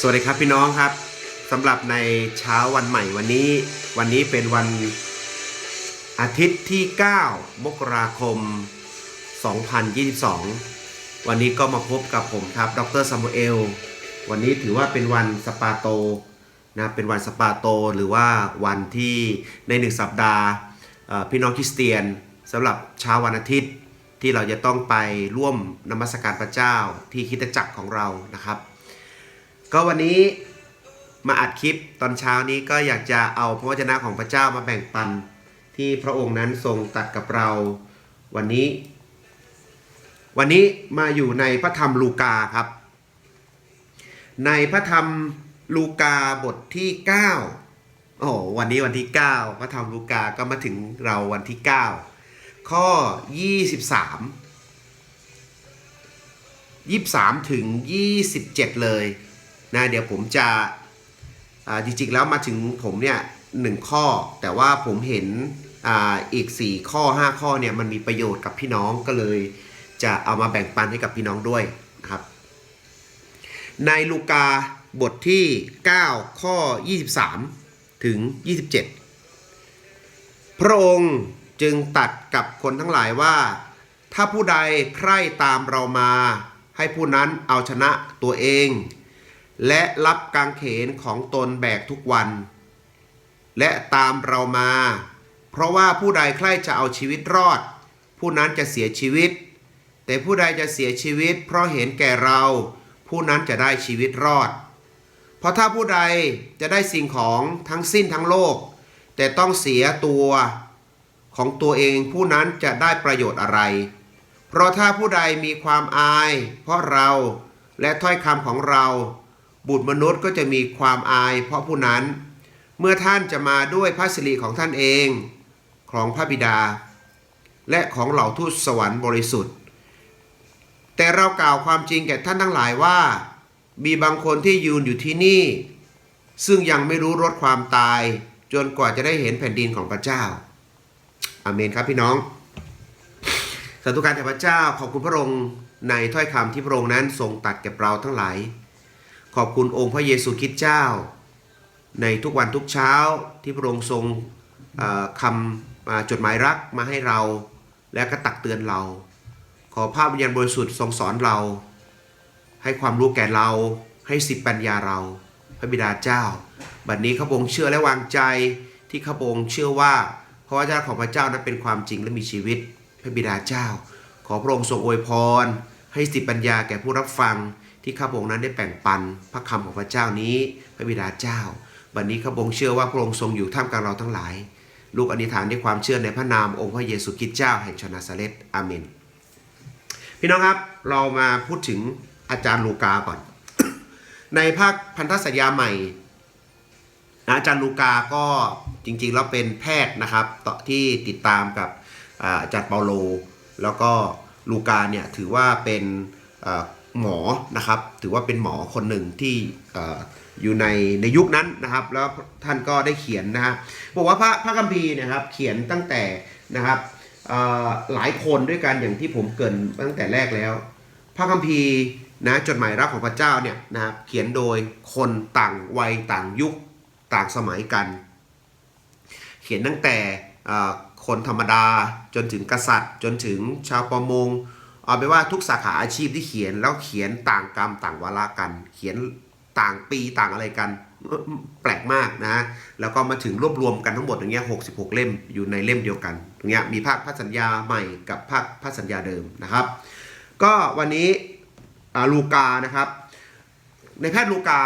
สวัสดีครับพี่น้องครับสำหรับในเช้าวันใหม่วันนี้วันนี้เป็นวันอาทิตย์ที่ 9 มกราคม 2022 วันนี้ก็มาพบกับผมครับ ดรซัมมูเอล วันนี้ถือว่าเป็นวันสปาโตนะเป็นวันสปาโตหรือว่าวันที่ในหนึ่งสัปดาห์พี่น้องคริสเตียนสำหรับเช้าวันอาทิตย์ที่เราจะต้องไปร่วมนมัสการพระเจ้าที่คิดจักรของเรานะครับ ก็วันนี้มาอัดคลิปตอนเช้านี้ก็อยากจะเอาพระวจนะของพระเจ้ามาแบ่งปัน ที่พระองค์นั้นทรงตัดกับเรา วันนี้ วันนี้มาอยู่ในพระธรรมลูกาครับ ในพระธรรมลูกาบทที่9โอ้วันนี้วันที่ 9 พระธรรมลูกาก็มาถึงเราวันที่ 9 ข้อ 23 23 ถึง 27 เลย นะเดี๋ยวผมจะจริงๆแล้วมาถึงผมเนี่ยหนึ่งข้อ แต่ว่าผมเห็นออีก 4 ข้อ 5 ข้อเนี่ยมันมีประโยชน์กับพี่น้องก็เลย จะเอามาแบ่งปันให้กับพี่น้องด้วยนะครับ ในลูกาบทที่ 9 ข้อ 23 ถึง 27 พระองค์จึงตัดกับคนทั้งหลายว่า ถ้าผู้ใดใคร่ตามเรามา ให้ผู้นั้นเอาชนะตัวเอง และรับกางเขนของตนแบกทุกวัน และตามเรามา เพราะว่าผู้ใดใคร่จะเอาชีวิตรอด ผู้นั้นจะเสียชีวิต แต่ผู้ใดจะเสียชีวิต เพราะเห็นแก่เรา ผู้นั้นจะได้ชีวิตรอด เพราะถ้าผู้ใดจะได้สิ่งของทั้งสิ้นทั้งโลก แต่ต้องเสียตัวของตัวเองผู้นั้นจะได้ประโยชน์อะไร เพราะถ้าผู้ใดมีความอาย เพราะเราและถ้อยคำของเรา บุตรมนุษย์ก็จะมีความอายเพราะผู้นั้น เมื่อท่านจะมาด้วยพระสิริของท่านเองของพระบิดา และของเหล่าทูตสวรรค์บริสุทธิ์ แต่เรากล่าวความจริงแก่ท่านทั้งหลายว่า มีบางคนที่ยืนอยู่ที่นี่ ซึ่งยังไม่รู้รสความตาย จนกว่าจะได้เห็นแผ่นดินของพระเจ้าอาเมนครับพี่น้องสาธุการแด่พระเจ้าขอบคุณพระองค์ในถ้อยคำที่พระองค์นั้นทรงตัดแก่เราทั้งหลาย ขอบคุณองค์พระเยซูคริสต์เจ้า ในทุกวันทุกเช้าที่พระองค์ทรงคำจดหมายรักมาให้เรา และก็ตักเตือนเรา ขอพระวิญญาณบริสุทธิ์ทรงสอนเรา ให้ความรู้แก่เราให้สิบปัญญาเรา พระบิดาเจ้า บัดนี้ข้าพงเชื่อและวางใจที่ข้าพงเชื่อว่าพระวจนะของพระเจ้านั้นเป็นความจริงและมีชีวิต พระบิดาเจ้า ขอพระองค์ทรงอวยพร ให้สิบปัญญาแก่ผู้รับฟัง ที่ข้าพงนั้นได้แบ่งปันพระคำของพระเจ้านี้ พระบิดาเจ้า บัดนี้ข้าพงเชื่อว่าพระองค์ทรงอยู่ท่ามกลางเราทั้งหลาย ลูกอธิษฐานด้วยความเชื่อในพระนามองค์พระเยซูคริสต์เจ้าแห่งชนาซาเรตอาเมน พี่น้องครับเรามาพูดถึงอาจารย์ลูกาก่อน ในภาคพันธสัญญาใหม่ อาจารย์ลูกาก็จริงๆแล้วเป็นแพทย์นะครับต่อที่ติดตามกับอาจารย์เปาโล แล้วก็ลูกาเนี่ยถือว่าเป็น หมอนะครับ ถือว่าเป็นหมอคนหนึ่งที่อยู่ในในยุคนั้นนะครับ แล้วท่านก็ได้เขียนนะฮะบอกว่าพระพระคัมภีร์นะครับเขียนตั้งแต่นะครับหลายคนด้วยกันอย่างที่ผมเกินตั้งแต่แรกแล้ว พระคัมภีร์นะจดหมายรักของพระเจ้าเนี่ยนะครับเขียนโดยคนต่างวัยต่างยุคต่างสมัยกัน เขียนตั้งแต่คนธรรมดาจนถึงกษัตริย์ จนถึงชาวประมง เอาไปนว่าทุกสาขาอาชีพที่เขียนแล้วเขียนต่างกรรมต่างวาระกัน เขียนต่างปีต่างอะไรกันแปลกมากนะแล้วก็มาถึงรวบรวมกันทั้งหมดอย่างเงี้ย66เล่มอยู่ในเล่มเดียวกันตรงเนี้ยมีภาคพระสัญญาใหม่กับภาคพระสัญญาเดิมนะครับ ก็วันนี้อาลูกานะครับ ในแพทย์ลูกา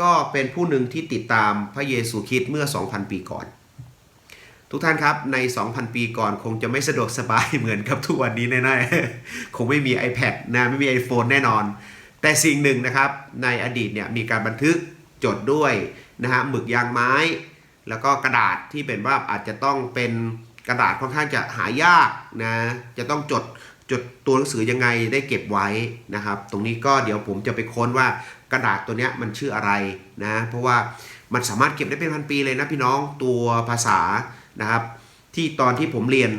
ก็เป็นผู้หนึ่งที่ติดตามพระเยซูคริสต์เมื่อ 2,000 ปีก่อน ทุกท่านครับใน 2,000 ปีก่อนคงจะไม่สะดวกสบายเหมือนกับทุกวันนี้แน่ๆคงไม่มี iPad นะไม่มี iPhone แน่นอน แต่สิ่งหนึ่งนะครับในอดีตเนี่ยมีการบันทึกจดด้วยนะฮะหมึกยางไม้ แล้วก็กระดาษที่เป็นว่าอาจจะต้องเป็นกระดาษค่อนข้างจะหายากนะจะต้องจดจดตัวหนังสือยังไงได้เก็บไว้นะครับ ตรงนี้ก็เดี๋ยวผมจะไปค้นว่ากระดาษตัวเนี้ยมันชื่ออะไรนะเพราะว่ามันสามารถเก็บได้เป็นพันปีเลยนะพี่น้องตัวภาษา นะครับ ที่ตอนที่ผมเรียน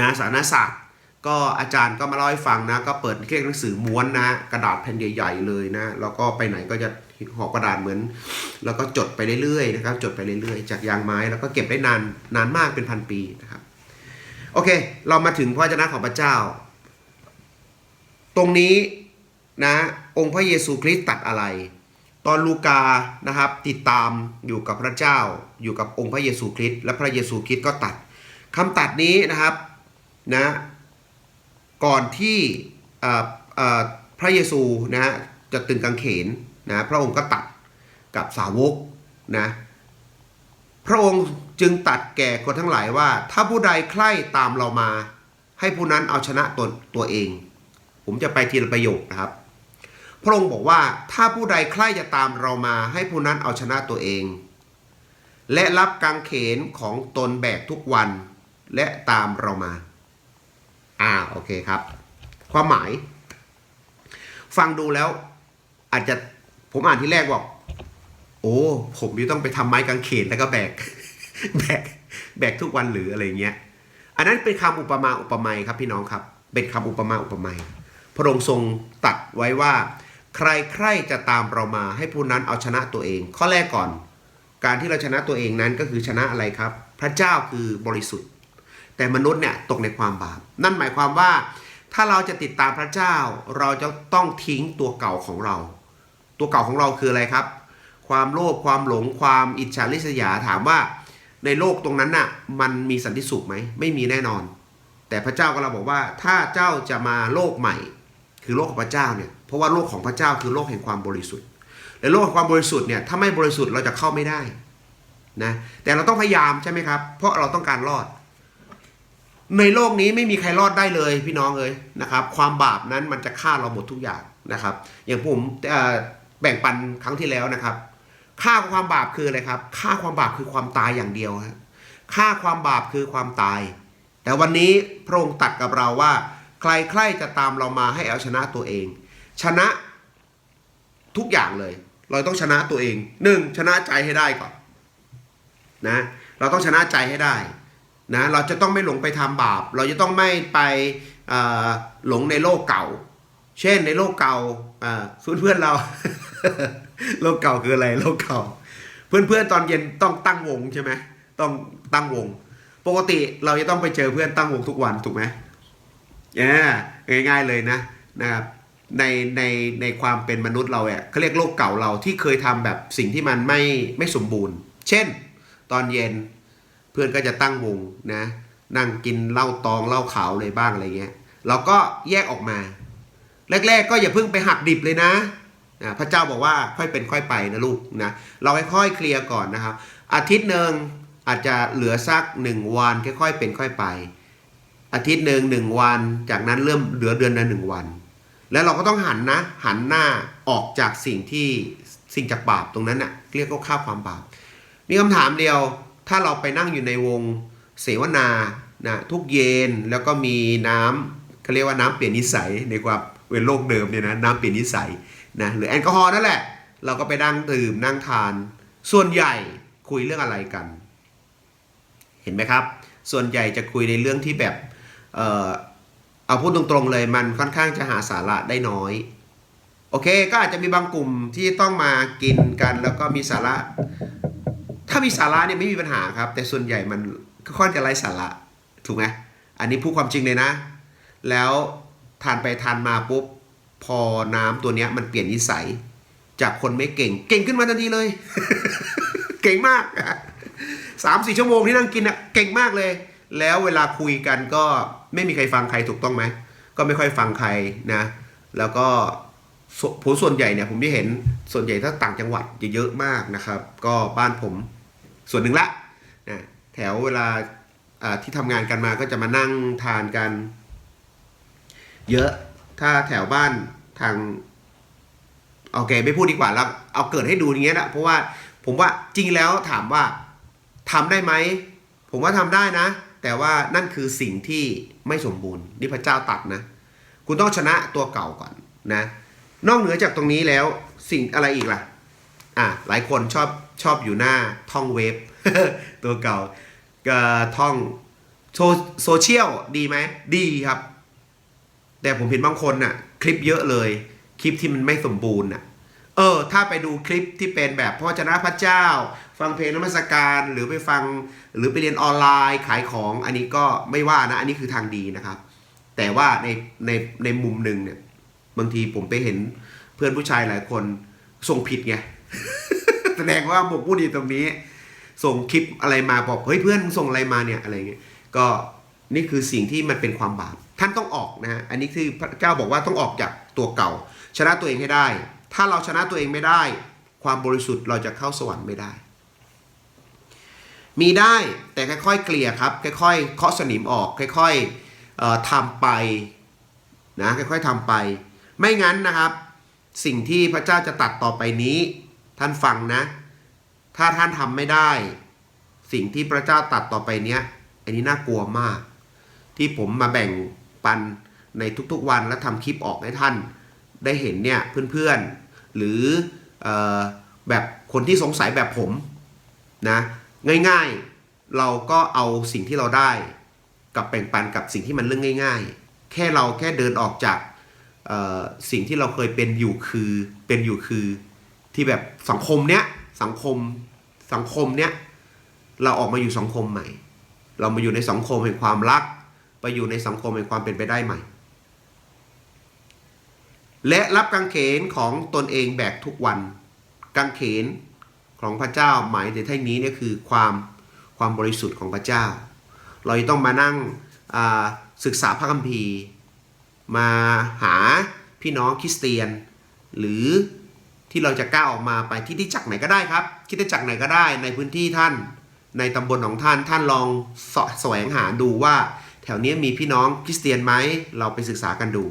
นะสารศาสตร์ ก็อาจารย์ก็มาเล่าให้ฟังนะ ก็เปิดเครื่องหนังสือม้วนนะ กระดาษแผ่นใหญ่ ๆ เลยนะแล้วก็ไปไหนก็จะห่อกระดาษเหมือน แล้วก็จดไปเรื่อยๆนะครับ จดไปเรื่อยๆ จากยางไม้แล้วก็เก็บได้นานนานมากเป็นพันปีนะครับโอเค เรามาถึงพระวจนะของพระเจ้า ตรงนี้นะองค์พระเยซูคริสต์ตัดอะไร ตอนลูกานะครับติดตามอยู่กับพระเจ้า อยู่กับองค์พระเยซูคริสต์และพระเยซูคริสต์ก็ตัดคำตัดนี้นะครับนะก่อนที่พระเยซูนะฮะจะตึงกางเขนนะพระองค์ก็ตัดกับสาวกนะพระองค์จึงตัดแก่คนทั้งหลายว่า ถ้าผู้ใดใคร่ตามเรามา ให้ผู้นั้นเอาชนะตนตัวเอง ผมจะไปทีละประโยคนะครับ พระองค์บอกว่าถ้าผู้ใดใคร่จะตามเรามา ให้ผู้นั้นเอาชนะตัวเอง และรับกางเขนของตนแบกทุกวัน และตามเรามา อ่าโอเคครับ ความหมาย ฟังดูแล้ว อาจจะผมอ่านที่แรกบอก โอ้ ผมนี่ต้องไปทำไม้กางเขนแล้วก็แบก แบกแบกทุกวันหรืออะไรเงี้ย อันนั้นเป็นคำอุปมาอุปไมยครับพี่น้องครับ เป็นคำอุปมาอุปไมยพระองค์ทรงตัดไว้ว่า ใครใครจะตามเรามาให้ผู้นั้นเอาชนะตัวเอง ข้อแรกก่อน การที่เราชนะตัวเองนั้นก็คือชนะอะไรครับ พระเจ้าคือบริสุทธิ์ แต่มนุษย์เนี่ยตกในความบาป นั่นหมายความว่า ถ้าเราจะติดตามพระเจ้า เราจะต้องทิ้งตัวเก่าของเรา ตัวเก่าของเราคืออะไรครับ ความโลภความหลงความอิจฉาริษยาถามว่า ในโลกตรงนั้นน่ะมันมีสันติสุขไหมไม่มีแน่นอน แต่พระเจ้าก็เราบอกว่าถ้าเจ้าจะมาโลกใหม่ คือโลกของพระเจ้าเนี่ยเพราะว่าโลกของพระเจ้าคือโลกแห่งความบริสุทธิ์ ในโลกแห่งความบริสุทธิ์เนี่ยถ้าไม่บริสุทธิ์เราจะเข้าไม่ได้นะแต่เราต้องพยายามใช่ไหมครับ เพราะเราต้องการรอด ในโลกนี้ไม่มีใครรอดได้เลยพี่น้องเอ้ยนะครับ ความบาปนั้นมันจะฆ่าเราหมดทุกอย่างนะครับ อย่างผมแบ่งปันครั้งที่แล้วนะครับ ค่าความบาปคืออะไรครับ ค่าความบาปคือความตายอย่างเดียวฮะค่าความบาปคือความตาย แต่วันนี้พระองค์ตัดกับเราว่า ใครใครจะตามเรามาให้เอาชนะตัวเอง ชนะทุกอย่างเลย เราต้องชนะตัวเองหนึ่งชนะใจให้ได้ก่อนนะเราต้องชนะใจให้ได้นะเราจะต้องไม่หลงไปทำบาป เราจะต้องไม่ไปหลงในโลกเก่า เช่นในโลกเก่าเพื่อนเพื่อนๆเรา โลกเก่าคืออะไรโลกเก่าเพื่อนเพื่อนๆตอนเย็นต้องตั้งวงใช่ไหมต้องตั้งวง ปกติเราจะต้องไปเจอเพื่อนตั้งวงทุกวันถูกไหมแย่ง่ายๆเลยนะนะครับ ในในในความเป็นมนุษย์เราเนี่ยเขาเรียกโลกเก่าเราที่เคยทำแบบสิ่งที่มันไม่ไม่สมบูรณ์ เช่น ตอนเย็นเพื่อนก็จะตั้งวงนะนั่งกินเหล้าตองเหล้าขาวอะไรบ้างอะไรเงี้ยเราก็แยกออกมา แรก ๆ ก็อย่าเพิ่งไปหักดิบเลยนะนะพระเจ้าบอกว่าค่อยเป็นค่อยไปนะลูกนะเราค่อยๆเคลียร์ก่อนนะครับ อาทิตย์หนึ่งอาจจะเหลือสักหนึ่งวันค่อยๆเป็นค่อยไป อาทิตย์หนึ่งหนึ่งวัน จากนั้นเริ่มเหลือเดือนละหนึ่งวัน แล้วเราก็ต้องหันนะ หันหน้าออกจากสิ่งที่สิ่งจากบาปตรงนั้นน่ะเรียกว่าค่าความบาป มีคำถามเดียว ถ้าเราไปนั่งอยู่ในวงเสวนานะทุกเย็นแล้วก็มีน้ำเขาเรียกว่าน้ำเปลี่ยนนิสัยในความเวนโลกเดิมเนี่ยนะน้ำเปลี่ยนนิสัยนะหรือแอลกอฮอล์นั่นแหละ เราก็ไปนั่งดื่มนั่งทาน ส่วนใหญ่คุยเรื่องอะไรกัน เห็นไหมครับ ส่วนใหญ่จะคุยในเรื่องที่แบบ เอาพูดตรงๆเลยมันค่อนข้างจะหาสาระได้น้อย โอเคก็อาจจะมีบางกลุ่มที่ต้องมากินกันแล้วก็มีสาระ ถ้ามีสาระเนี่ยไม่มีปัญหาครับ แต่ส่วนใหญ่มันก็ค่อนจะไร้สาระถูกไหมอันนี้พูดความจริงเลยนะ แล้วทานไปทานมาปุ๊บพอน้ำตัวเนี้ยมันเปลี่ยนนิสัย จากคนไม่เก่ง เก่งขึ้นมาทันทีเลย เก่งมากสามสี่ชั่วโมงที่นั่งกินอะเก่งมากเลย แล้วเวลาคุยกันก็ไม่มีใครฟังใครถูกต้องไหม ก็ไม่ค่อยฟังใครนะ แล้วก็ผู้ส่วนใหญ่เนี่ยผมได้เห็นส่วนใหญ่ถ้าต่างจังหวัดจะเยอะมากนะครับ ก็บ้านผมส่วนหนึ่งละนะแถวเวลาที่ทำงานกันมาก็จะมานั่งทานกัน เยอะถ้าแถวบ้านทางโอเคไม่พูดดีกว่าแล้วเอาเกิดให้ดูอย่างเงี้ยนะเพราะว่าผมว่าจริงแล้วถามว่าทำได้ไหม ผมว่าทำได้นะ แต่ว่านั่นคือสิ่งที่ไม่สมบูรณ์นี่พระเจ้าตัดนะ คุณต้องชนะตัวเก่าก่อนนะ นอกเหนือจากตรงนี้แล้วสิ่งอะไรอีกล่ะ อะหลายคนชอบชอบอยู่หน้าท่องเว็บ ตัวเก่าก็ท่องโซโซเชียลดีไหมดีครับ แต่ผมเห็นบางคนน่ะ คลิปเยอะเลย คลิปที่มันไม่สมบูรณ์น่ะ เออ ถ้าไปดูคลิปที่เป็นแบบพระวจนะพระเจ้า ฟังเพลงนมัสการหรือไปฟังหรือไปเรียนออนไลน์ขายของอันนี้ก็ไม่ว่านะ อันนี้คือทางดีนะครับ แต่ว่าในในในมุมหนึ่งเนี่ย บางทีผมไปเห็นเพื่อนผู้ชายหลายคนส่งผิดไงแสดงว่าผมพูดดีตรงนี้ ส่งคลิปอะไรมาบอกเฮ้ยเพื่อนส่งอะไรมาเนี่ยอะไรเงี้ยก็นี่คือสิ่งที่มันเป็นความบาปท่านต้องออกนะฮะอันนี้คือพระเจ้าบอกว่าต้องออกจากตัวเก่า ชนะตัวเองให้ได้ ถ้าเราชนะตัวเองไม่ได้ ความบริสุทธิ์เราจะเข้าสวรรค์ไม่ได้ มีได้แต่ค่อยๆเกลี่ยครับ ค่อยๆเคาะสนิมออก ค่อยๆทำไปนะค่อยๆทำไป ไม่งั้นนะครับ สิ่งที่พระเจ้าจะตัดต่อไปนี้ ท่านฟังนะ ถ้าท่านทำไม่ได้ สิ่งที่พระเจ้าตัดต่อไปเนี้ยอันนี้น่ากลัวมาก ที่ผมมาแบ่งปันในทุกๆวันและทำคลิปออกให้ท่าน ได้เห็นเนี่ยเพื่อนๆ หรืออแบบคนที่สงสัยแบบผมนะง่ายๆเราก็เอาสิ่งที่เราได้กับแบ่งปันกับสิ่งที่มันเรื่องง่าย ๆ แค่เราแค่เดินออกจากสิ่งที่เราเคยเป็นอยู่คือเป็นอยู่คือที่แบบสังคมเนี้ยสังคมสังคมเนี้ยเราออกมาอยู่สังคมใหม่ เรามาอยู่ในสังคมแห่งความรัก ไปอยู่ในสังคมแห่งความเป็นไปได้ใหม่ และรับกางเขนของตนเองแบกทุกวัน กางเขนของพระเจ้าหมายในที่นี้เนี่ยคือความความบริสุทธิ์ของพระเจ้า เราจะต้องมานั่งศึกษาพระคัมภีร์ มาหาพี่น้องคริสเตียน หรือที่เราจะก้าวออกมาไปที่ที่จักไหนก็ได้ครับ คิดจักไหนก็ได้ในพื้นที่ท่าน ในตำบลของท่านท่านลองสะแสวงหาดูว่า แถวนี้มีพี่น้องคริสเตียนไหมเราไปศึกษากันดู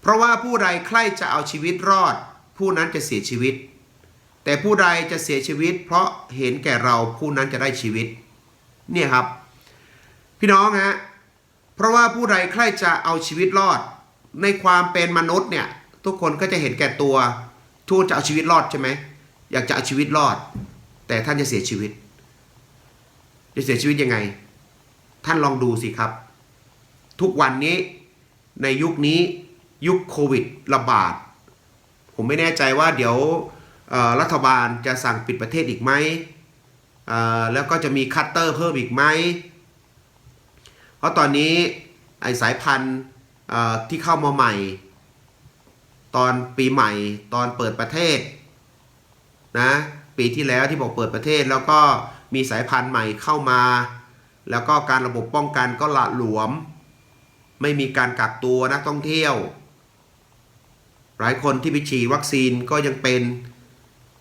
เพราะว่าผู้ใดใคร่จะเอาชีวิตรอด ผู้นั้นจะเสียชีวิต แต่ผู้ใดจะเสียชีวิต เพราะเห็นแก่เราผู้นั้นจะได้ชีวิต เนี่ยครับ พี่น้องฮะเพราะว่าผู้ใดใคร่จะเอาชีวิตรอด ในความเป็นมนุษย์เนี่ยทุกคนก็จะเห็นแก่ตัวทุกจะเอาชีวิตรอดใช่ไหมอยากจะเอาชีวิตรอด แต่ท่านจะเสียชีวิต จะเสียชีวิตยังไง ท่านลองดูสิครับ ทุกวันนี้ในยุคนี้ ยุคโควิดระบาด ผมไม่แน่ใจว่าเดี๋ยวรัฐบาลจะสั่งปิดประเทศอีกไหมแล้วก็จะมีคัตเตอร์เพิ่มอีกไหม เพราะตอนนี้ไอสายพันธุ์ที่เข้ามาใหม่ ตอนปีใหม่ตอนเปิดประเทศนะปีที่แล้วที่บอกเปิดประเทศแล้วก็มีสายพันธุ์ใหม่เข้ามา แล้วก็การระบบป้องกันก็ละหลวม ไม่มีการกักตัวนักท่องเที่ยว หลายคนที่ไปฉีดวัคซีนก็ยังเป็น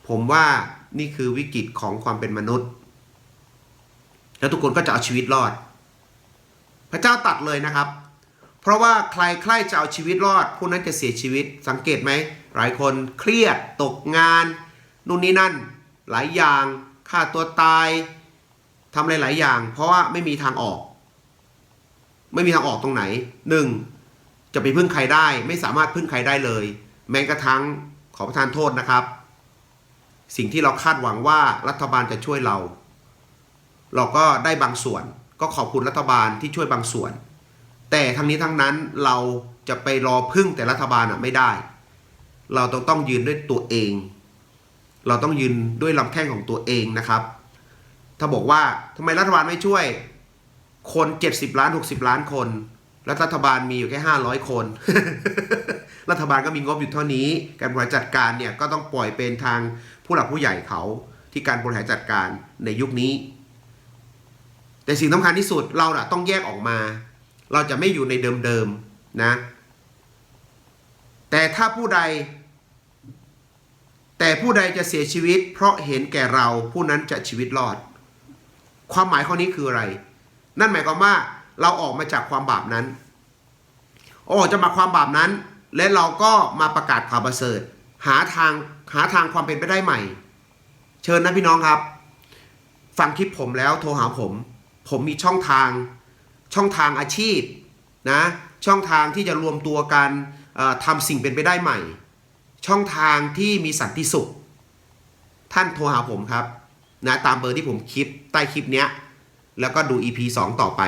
ผมว่านี่คือวิกฤตของความเป็นมนุษย์ แล้วทุกคนก็จะเอาชีวิตรอด พระเจ้าตัดเลยนะครับ เพราะว่าใครใครจะเอาชีวิตรอดผู้นั้นจะเสียชีวิตสังเกตไหมหลายคนเครียดตกงานนู่นนี่นั่น หลายอย่างฆ่าตัวตายทำหลายอย่าง เพราะว่าไม่มีทางออก ไม่มีทางออกตรงไหนหนึ่งจะไปพึ่งใครได้ ไม่สามารถพึ่งใครได้เลย แม้กระทั่งขอประทานโทษนะครับ สิ่งที่เราคาดหวังว่ารัฐบาลจะช่วยเรา เราก็ได้บางส่วน ก็ขอบคุณรัฐบาลที่ช่วยบางส่วน แต่ทั้งนี้ทั้งนั้นเราจะไปรอพึ่งแต่รัฐบาลอะไม่ได้ เราต้องต้องยืนด้วยตัวเอง เราต้องยืนด้วยลำแข้งของตัวเองนะครับ ถ้าบอกว่าทำไมรัฐบาลไม่ช่วย คน 70 ล้าน 60 ล้านคน รัฐบาลมีอยู่แค่500คน รัฐบาลก็มีงบอยู่เท่านี้ การบริหารจัดการเนี่ยก็ต้องปล่อยเป็นทางผู้หลักผู้ใหญ่เขาที่การบริหารจัดการในยุคนี้ แต่สิ่งสำคัญที่สุดเราน่ะต้องแยกออกมา เราจะไม่อยู่ในเดิมๆนะ แต่ถ้าผู้ใด แต่ผู้ใดจะเสียชีวิต เพราะเห็นแก่เราผู้นั้นจะชีวิตรอด ความหมายข้อนี้คืออะไร นั่นหมายความว่า เราออกมาจากความบาปนั้น ออกจากมาความบาปนั้น และเราก็มาประกาศข่าวประเสริฐ หาทางหาทางความเป็นไปได้ใหม่ เชิญนะพี่น้องครับ ฟังคลิปผมแล้วโทรหาผม ผมมีช่องทาง ช่องทางอาชีพนะช่องทางที่จะรวมตัวกันทำสิ่งเป็นไปได้ใหม่ ช่องทางที่มีสันติสุข ท่านโทรหาผมครับนะตามเบอร์ที่ผมคลิปใต้คลิปเนี้ย แล้วก็ดู EP 2 ต่อไป